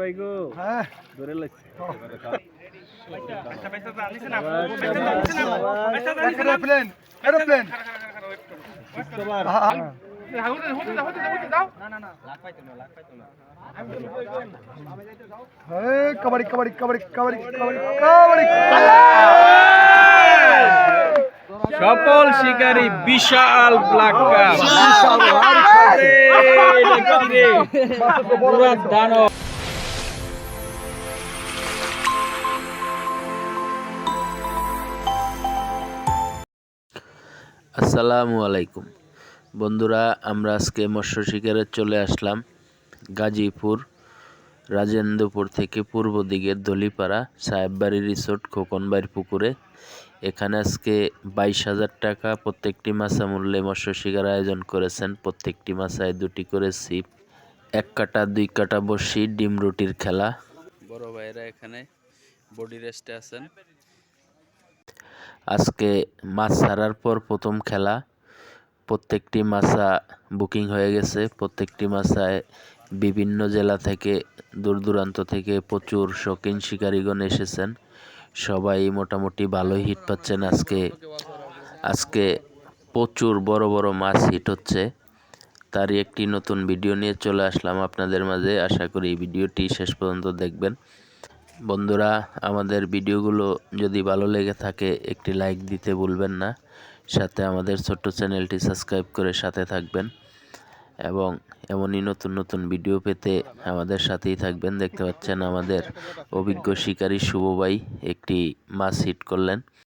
ভাই গো। হ্যাঁ। ধরে লাগছে। কবাডি কবাডি কবাডি কবাডি কবাডি কবাডি। সফল শিকারী বিশাল ব্ল্যাক কাপ পুরা দানব। আসসালামু আলাইকুম। বন্ধুরা, আমরা আজকে মৎস্য শিকারে চলে আসলাম গাজীপুর, রাজেন্দ্রপুর থেকে পূর্ব দিকের দলিপাড়া, সাহেববাড়ি রিসোর্ট খোকনবাড়ির পুকুরে। এখানে আজকে বাইশ হাজার টাকা প্রত্যেকটি মাছা মূল্যে মৎস্য শিকার আয়োজন করেছেন। প্রত্যেকটি মাছায় দুটি করে ছিপ, এক কাটা, দুই কাটা বসি ডিম রুটির খেলা। বড় ভাইরা এখানে বডি রেস্টে আছেন। আজকে মাছ ছাড়ার পর প্রথম খেলা। প্রত্যেকটি মাছা বুকিং হয়ে গেছে। প্রত্যেকটি মাছায় বিভিন্ন জেলা থেকে দূর দূরান্ত থেকে প্রচুর শৌখিন শিকারীগণ এসেছেন। সবাই মোটামুটি ভালোই হিট পাচ্ছেন আজকে। আজকে প্রচুর বড় বড় মাছ হিট হচ্ছে। তারই একটি নতুন ভিডিও নিয়ে চলে আসলাম আপনাদের মাঝে। আশা করি ভিডিওটি শেষ পর্যন্ত দেখবেন। বন্ধুরা, আমাদের ভিডিওগুলো যদি ভালো লেগে থাকে, একটি লাইক দিতে ভুলবেন না। সাথে আমাদের ছোট্ট চ্যানেলটি সাবস্ক্রাইব করে সাথে থাকবেন। এবং এমনই নতুন নতুন ভিডিও পেতে আমাদের সাথেই থাকবেন। দেখতে পাচ্ছেন আমাদের অভিজ্ঞ শিকারী শুভ ভাই একটি মাছ হিট করলেন।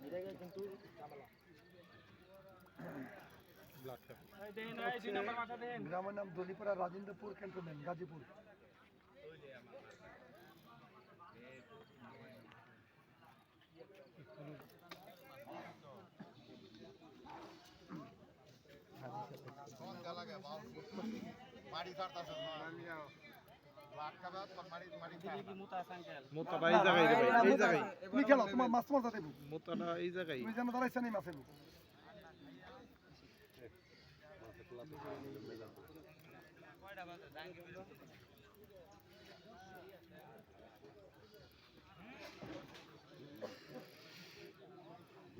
একটু দেখেন গ্রামের নাম দলিপাড়া রাজেন্দ্রপুর ক্যান্টনমেন্ট গাজীপুর। মোতাটা এই জায়গায় রে ভাই এই জায়গায় তুমি খেলো তোমার মাছ তোমার যাতে মোতাটা এই জায়গায় তুমি যেন দাঁড়াইছেন এই মাছের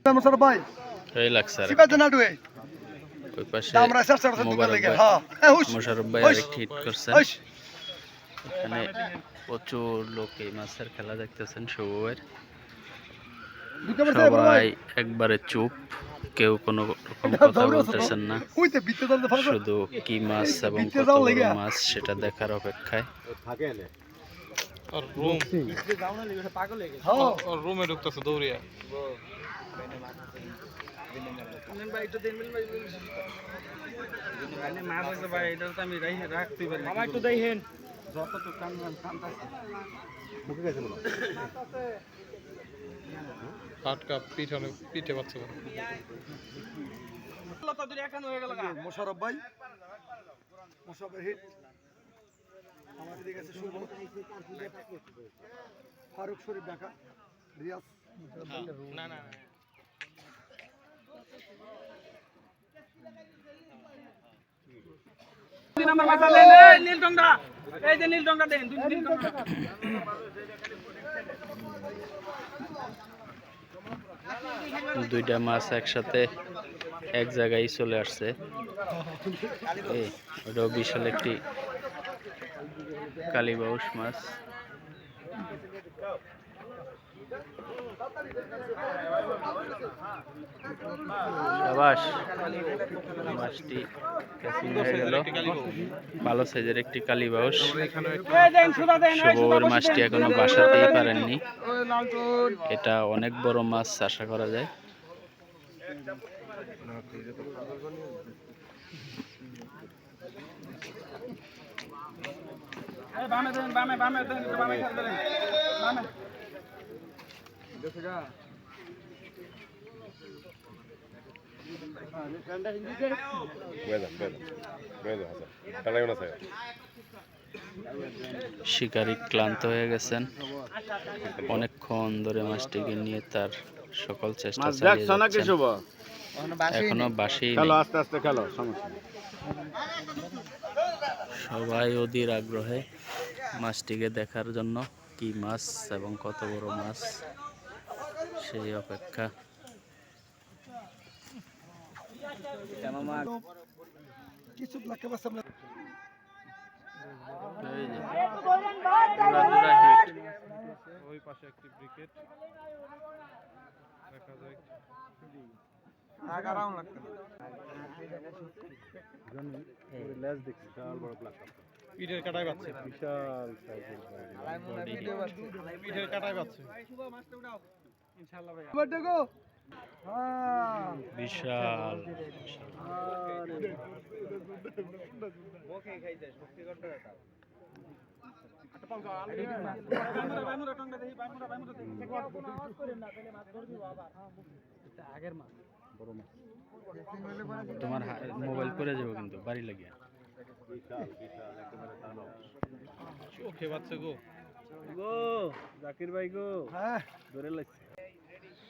নমস্কার ভাই? এই লাগছে আর সিবা জানা ডুয়ে ওই পাশে আমরা সার সার দিতে মোবারক লাগে। ভাই হ্যাঁ হ্যাঁ হুশ। মোশারফ ভাই হুশ, আরেকটি হিট করছেন হুশ। এখানে প্রচুর লোক এই মাছের খেলা দেখতেছেন শুভের সবাই একবারে চুপ কেউ কোনো রকম কথা। বলতেছেন না। শুধু কি মাছ এবং কত বড় মাছ সেটা দেখার অপেক্ষায়। রুম মামা একটু দেখেন। আটকা পিঠ অনেক পিঠে পাচ্ছে মোশারফ ভাই। মোশারফের হিট। আমাদের দিকে আছে শুভ। ফারুক শরীফ ঢাকা রিয়াজ। না না। নম্বর এই নীল এই যে নীল দেন, দুই নীল দুইটা মাছ একসাথে এক জায়গায় চলে আসছে। ওটাও বিশাল একটি কালীবাউস মাছ। সাবাস। মাছটি ক্যাচিং হয়ে গেল। ভালো সাইজের একটি কালীবাউস দেন দেন শুভর মাছটি এখনও বাসাতেই পারেননি। এটা অনেক বড় মাছ, আশা করা যায়। শিকারী ক্লান্ত হয়ে গেছেন। অনেকক্ষণ ধরে মাছটিকে নিয়ে তার সকল চেষ্টা চালিয়ে যাচ্ছেন। এখনও বাসি আস্তে আস্তে খেলো সবাই অধীর আগ্রহে মাছটিকে দেখার জন্য কি মাছ এবং কত বড় মাছ। সেই অপেক্ষা। কিছু। ওই পাশে একটি যায় পিঠের কাটাই পাচ্ছে বিশাল পিঠের কাটাই পাচ্ছে বিশাল। তোমার মোবাইল করে যাব কিন্তু বাড়ি লাগিয়া। চোখে পাচ্ছে গো। গো জাকির ভাই গো। হ্যাঁ। ধরে লাগছে।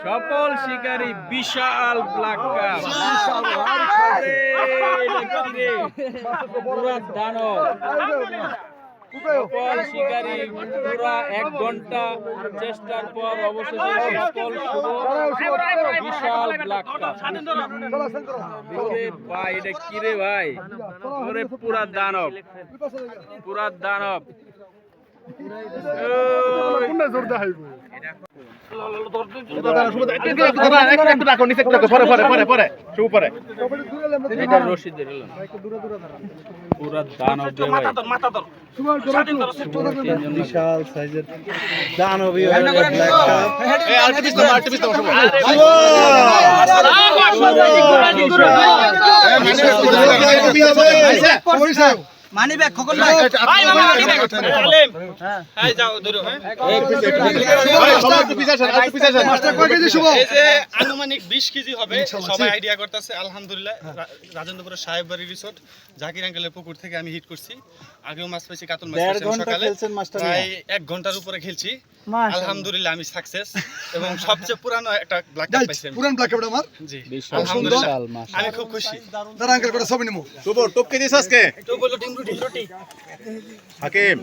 সফল শিকারী বিশাল ব্ল্যাক কাপ পুরা দানব সফল শিকারী পুরা এক ঘণ্টা চেষ্টার পর অবশেষে সফল বিশাল ব্ল্যাক কাপ ওরে ভাই এটা কি রে ভাই ওরে পুরা দানব পুরা দানব ওই, জোর দেখাইব এটা রশি ব্যাগ লন। ভাই ভাই দানবী মানি ব্যাগ আলেম এই যাও ধরো হ্যাঁ এই যে আনুমানিক বিশ কেজি হবে সবাই আইডিয়া করতেছে আলহামদুলিল্লাহ রাজেন্দ্রপুরের সাহেব বাড়ি রিসোর্ট জাকির আঙ্কেলের পুকুর থেকে আমি হিট করছি আগেও মাছ পাইছি কাতল মাছ সকালে। প্রায় এক ঘণ্টার উপরে খেলছি। আলহামদুলিল্লাহ আমি সাকসেস এবং সবচেয়ে পুরানো একটা ব্ল্যাক কাপ পাইছি। পুরান ব্ল্যাক আমার? জি। আলহামদুলিল্লাহ আমি খুব খুশি। দাঁড়া আঙ্কেল করে সব নিমু। তো বলল ডিম রুটি রুটি। হাকিম।